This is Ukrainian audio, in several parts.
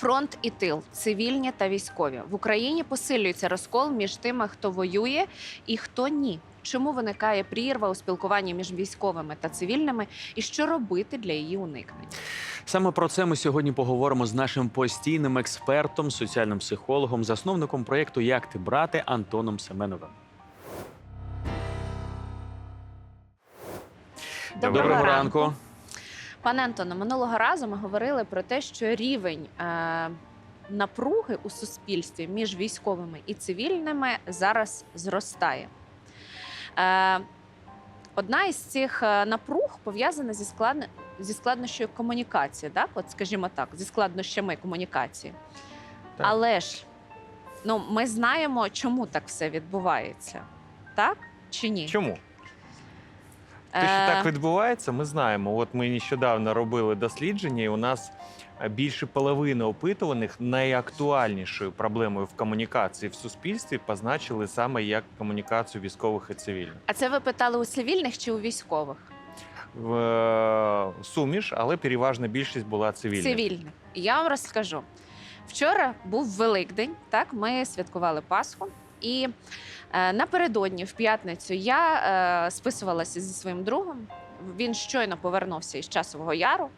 Фронт і тил, цивільні та військові в Україні посилюється розкол між тими, хто воює і хто ні. Чому виникає прірва у спілкуванні між військовими та цивільними, і що робити для її уникнення? Саме про це ми сьогодні поговоримо з нашим постійним експертом, соціальним психологом, засновником проєкту Як ти брати Антоном Семеновим. Доброго ранку. Пане Антоне, минулого разу ми говорили про те, що рівень е, напруги у суспільстві між військовими і цивільними зараз зростає. Е, одна із цих е, напруг пов'язана зі, складно, зі складнощою комунікації, так? От, скажімо так, зі складнощами комунікації. Так. Але ж ну, ми знаємо, чому так все відбувається, так чи ні? Чому? Те, що Е, так відбувається, ми знаємо. От ми нещодавно робили дослідження, і у нас е, більше половини опитуваних найактуальнішою проблемою в комунікації в суспільстві позначили саме як комунікацію військових і цивільних. А це ви питали у цивільних чи у військових? В е, суміш, але переважна більшість була цивільних. Цивільних. Я вам розкажу. Вчора був Великдень, так, ми святкували Пасху. І е, напередодні, в п'ятницю, я е, списувалася зі своїм другом. Він щойно повернувся із часового яру.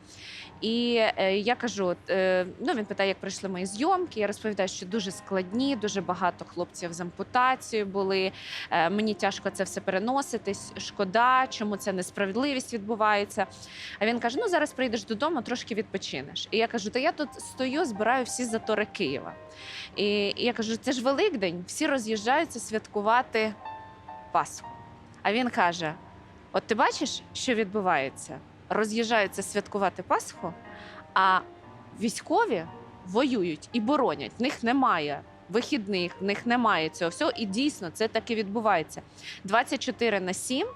І е, я кажу: е, ну він питає, як пройшли мої зйомки. Я розповідаю, що дуже складні, дуже багато хлопців з ампутацією були. Е, мені тяжко це все переносити. Шкода, чому ця несправедливість відбувається. А він каже: Ну зараз прийдеш додому, трошки відпочинеш. І я кажу: Та я тут стою, збираю всі затори Києва. І, і я кажу: це ж Великдень, всі роз'їжджаються святкувати Пасху. А він каже: От ти бачиш, що відбувається? Роз'їжджаються святкувати Пасху, а військові воюють і боронять. В них немає вихідних, в них немає цього всього. І дійсно це так і відбувається. 24 на 7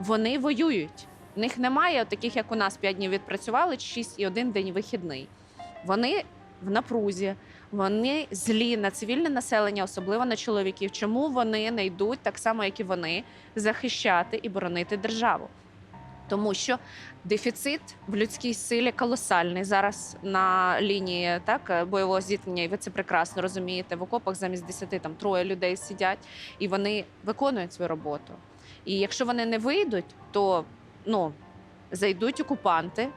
вони воюють. В них немає таких, як у нас 5 днів відпрацювали, 6 і один день вихідний. Вони в напрузі, вони злі на цивільне населення, особливо на чоловіків. Чому вони не йдуть так само, як і вони, захищати і боронити державу? Тому що дефіцит в людській силі колосальний зараз на лінії так бойового зіткнення, і ви це прекрасно розумієте. В окопах замість 10 там троє людей сидять, і вони виконують свою роботу. І якщо вони не вийдуть, то ну зайдуть окупанти.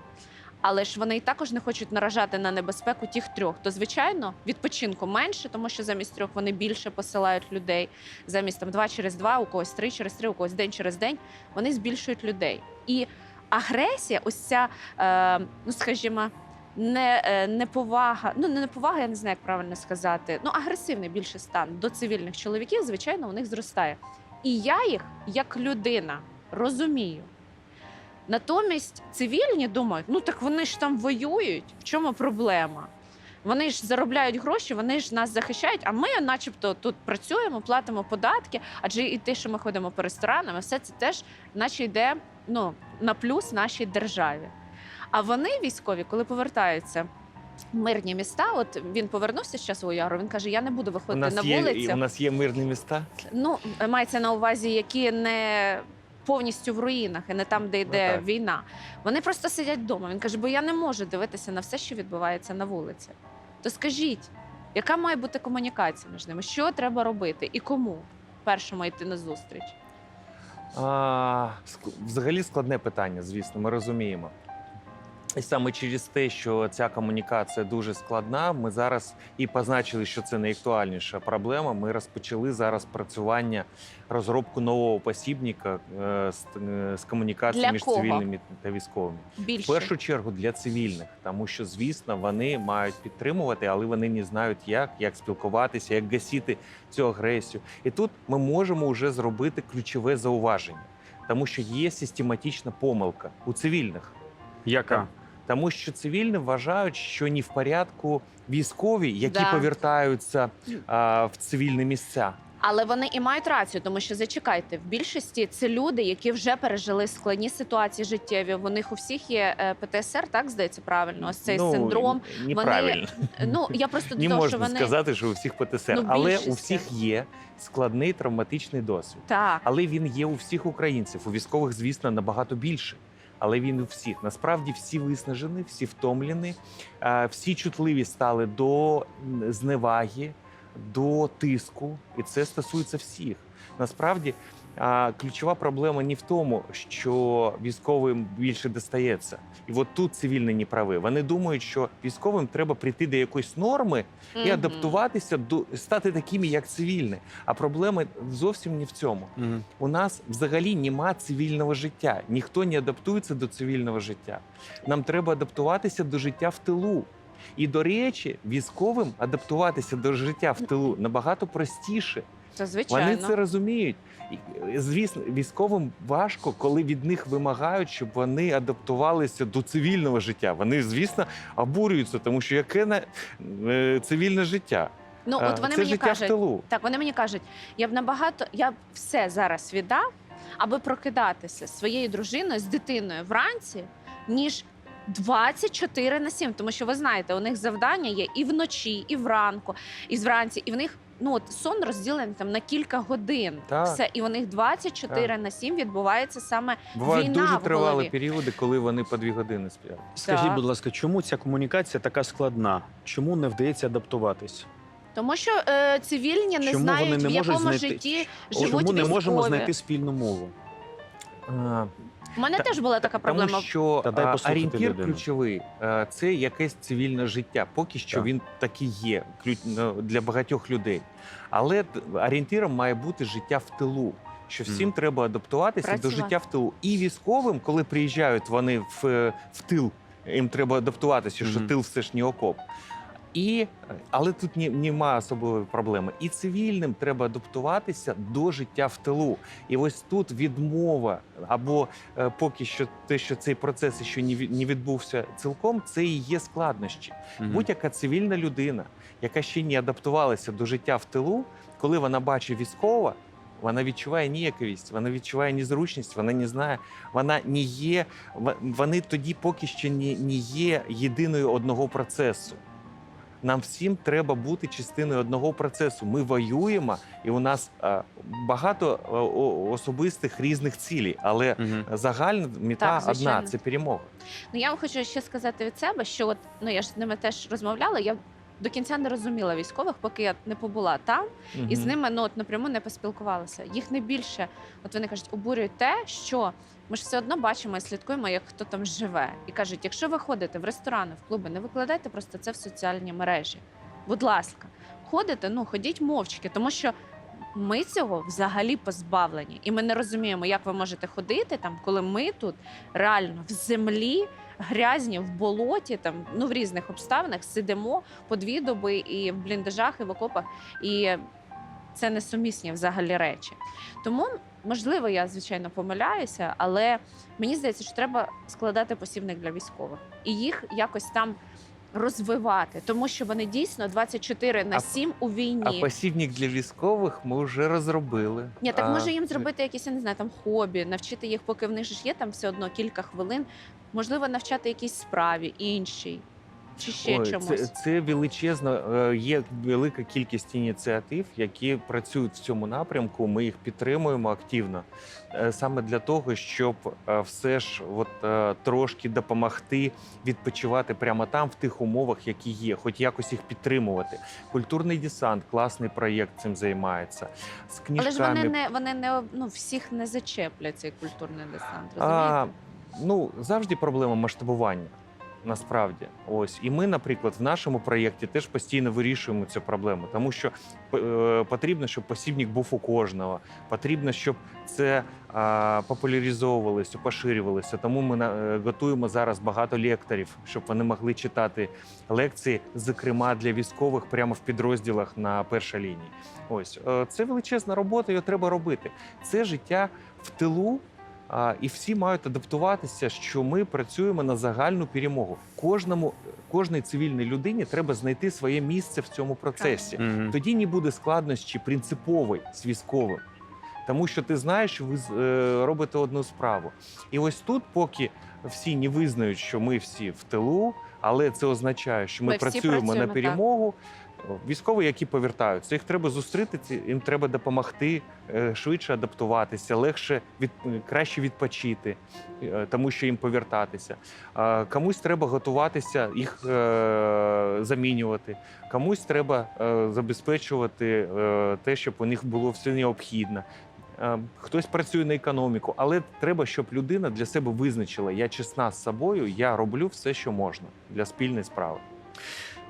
Але ж вони і також не хочуть наражати на небезпеку тих трьох. То звичайно відпочинку менше, тому що замість трьох вони більше посилають людей. Замість там два через два, у когось три через три, у когось день через день. Вони збільшують людей. І агресія, ось ця, е, ну скажімо, не, е, неповага, ну не неповага, я не знаю, як правильно сказати. Ну агресивний більше стан до цивільних чоловіків, звичайно, у них зростає. І я їх як людина розумію. Натомість цивільні думають, ну так вони ж там воюють. В чому проблема? Вони ж заробляють гроші, вони ж нас захищають. А ми, начебто, тут працюємо, платимо податки. Адже і те, що ми ходимо по ресторанам, все це теж, наче йде ну, на плюс нашій державі. А вони військові, коли повертаються в мирні міста, от він повернувся з часового яру. Він каже: Я не буду У виходити нас, на є, вулицю. у нас є мирні міста. Ну, мається на увазі, які не повністю в руїнах і не там, де йде ну, війна. Вони просто сидять вдома. Він каже, бо я не можу дивитися на все, що відбувається на вулиці. То скажіть, яка має бути комунікація між ними? Що треба робити і кому першому йти на зустріч? А, взагалі складне питання, звісно, ми розуміємо. І саме через те, що ця комунікація дуже складна, ми зараз і позначили, що це найактуальніша проблема. Ми розпочали зараз працювання, розробку нового посібника е, з, е, з комунікації Для між кого? цивільними та військовими. В першу чергу для цивільних, тому що, звісно, вони мають підтримувати, але вони не знають, як, як спілкуватися, як гасити цю агресію. І тут ми можемо вже зробити ключове зауваження, тому що є систематична помилка у цивільних. Яка? Тому що цивільні вважають, що не в порядку військові, які Да. повертаються а, в цивільні місця. але вони і мають рацію, тому що зачекайте, в більшості це люди, які вже пережили складні ситуації життєві. У них у всіх є е, ПТСР, так здається правильно. Ось цей ну, синдром. Неправильно. Ну я просто до Не того, що можна вони сказати, що у всіх ПТСР, Ну, але у більшості. всіх є складний травматичний досвід. так. Але він є у всіх українців. У військових, звісно, набагато більше. Але він у всіх. Насправді всі виснажені, всі втомлені, всі чутливі стали до зневаги, до тиску, і це стосується всіх. Насправді. А ключова проблема не в тому, що військовим більше достається, і от тут цивільні не прави. Вони думають, що військовим треба прийти до якоїсь норми і адаптуватися до стати такими, як цивільні. А проблема зовсім не в цьому. Мгм. У нас взагалі нема цивільного життя. Ніхто не адаптується до цивільного життя. Нам треба адаптуватися до життя в тилу. І до речі, військовим адаптуватися до життя в тилу набагато простіше. Це звичайно. Вони це розуміють. Звісно, військовим важко, коли від них вимагають, щоб вони адаптувалися до цивільного життя. Вони, звісно, обурюються, тому що яке на е, цивільне життя? Ну, от вони це мені життя в кажуть, тилу. так, вони мені кажуть, я б набагато, я б все зараз віддав, аби прокидатися своєю дружиною, з дитиною вранці, ніж 24 на 7. Тому що ви знаєте, у них завдання є і вночі, і вранку, і вранці, і в них. Ну, от сон розділений там на кілька годин. Так. Все, і у них 24 на 7 відбувається саме Бувають війна дуже в тривалі голові. періоди, коли вони по дві години сплять. Скажіть, Так. будь ласка, чому ця комунікація така складна? Чому не вдається адаптуватись? тому, що е, цивільні не Чому знають, вони не в можуть якому знайти- житті живуть Чому не можемо військові. знайти спільну мову? У мене Та- теж була така проблема. Тому що Та дай а, послухати орієнтир людину. ключовий е, це якесь цивільне життя. Поки що Так. він так і є ключ- ну, для багатьох людей. Але т- орієнтиром має бути життя в тилу. Що всім треба адаптуватися Працювати. до життя в тилу. І військовим, коли приїжджають вони в, е, в тил, їм треба адаптуватися, що Мгм. тил все ж не окоп. І, але тут ні, немає особливої проблеми. І цивільним треба адаптуватися до життя в тилу. І ось тут відмова або е, поки що те, що цей процес ще не від- не відбувся цілком, це і є складнощі. Мгм. Будь-яка цивільна людина, яка ще не адаптувалася до життя в тилу, коли вона бачить військова. Вона відчуває ніяковість, вона відчуває незручність, вона не знає, вона не є. Вони тоді поки що не, не є єдиною одного процесу. Нам всім треба бути частиною одного процесу. Ми воюємо, і у нас е, багато е, о- особистих різних цілей, але угу. загальна мета Так, одна це перемога. Ну я вам хочу ще сказати від себе, що от ну я ж з ними теж розмовляла. Я до кінця не розуміла військових, поки я не побула там, і з ними ну от напряму не поспілкувалася. Їх найбільше, от вони кажуть, обурює те, що ми ж все одно бачимо і слідкуємо, як хто там живе. І кажуть, якщо ви ходите в ресторани, в клуби, не викладайте просто це в соціальні мережі. Будь ласка, ходите, ну ходіть мовчки, тому що. Ми цього взагалі позбавлені, і ми не розуміємо, як ви можете ходити там, коли ми тут реально в землі, грязні, в болоті, там ну в різних обставинах сидимо по дві доби і в бліндажах, і в окопах, і це несумісні взагалі речі. Тому, можливо, я звичайно помиляюся, але мені здається, що треба складати посібник для військових і їх якось там розвивати, тому що вони дійсно 24 на А- 7 у А війні. посібник для військових ми вже розробили. Ні, так А, може їм зробити якісь, я не знаю, там хобі, навчити їх, поки в них ж є там все одно кілька хвилин. Можливо, навчати якійсь справі іншій чи ще Ой, чомусь. Це, це величезно. е, Є велика кількість ініціатив, які працюють в цьому напрямку. Ми їх підтримуємо активно е, саме для того, щоб е, все ж от, трошки допомогти відпочивати прямо там, в тих умовах, які є, хоч якось їх підтримувати. Культурний десант, класний проєкт цим займається. З Але ж вони не вони не ну всіх не зачеплять цей культурний десант. А, ну завжди проблема масштабування. Насправді, ось і ми, наприклад, в нашому проєкті теж постійно вирішуємо цю проблему, тому що е, потрібно, щоб посібник був у кожного. Потрібно, щоб це е, популяризовувалося, поширювалося. Тому ми е, готуємо зараз багато лекторів, щоб вони могли читати лекції, зокрема для військових, прямо в підрозділах на першій лінії. Ось е, це величезна робота, її треба робити. Це життя в тилу. А, і всі мають адаптуватися, що ми працюємо на загальну перемогу. Кожному, кожній цивільній людині треба знайти своє місце в цьому процесі. Мгм. Тоді не буде складнощі принципової з військовим, тому що ти знаєш, що ви е, робите одну справу. І ось тут, поки всі не визнають, що ми всі в тилу, Але це означає, що ми, Ми працюємо, працюємо, на так. Військові, які повертаються, їх треба зустріти, їм треба допомогти е, швидше адаптуватися, легше від краще відпочити, е, тому що їм повертатися. Комусь треба готуватися, їх е, замінювати. Комусь треба е, забезпечувати е, те, щоб у них було все необхідне. Е, Хтось працює на економіку, але треба, щоб людина для себе визначила: я чесна з собою, я роблю все, що можна для спільної справи.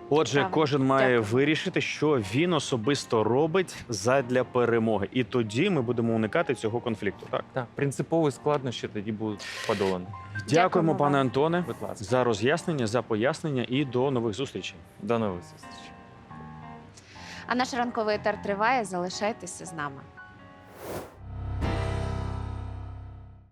Отже, Правильно. кожен має Дякую. вирішити, що він особисто робить задля перемоги, і тоді ми будемо уникати цього конфлікту. Так, Так, принципові складнощі тоді будуть подолані. дякуємо, Дякуємо пане вам. Антоне, Будь ласка, за роз'яснення, за пояснення і до нових зустрічей. до нових зустрічей. А наш ранковий етер триває. Залишайтеся з нами.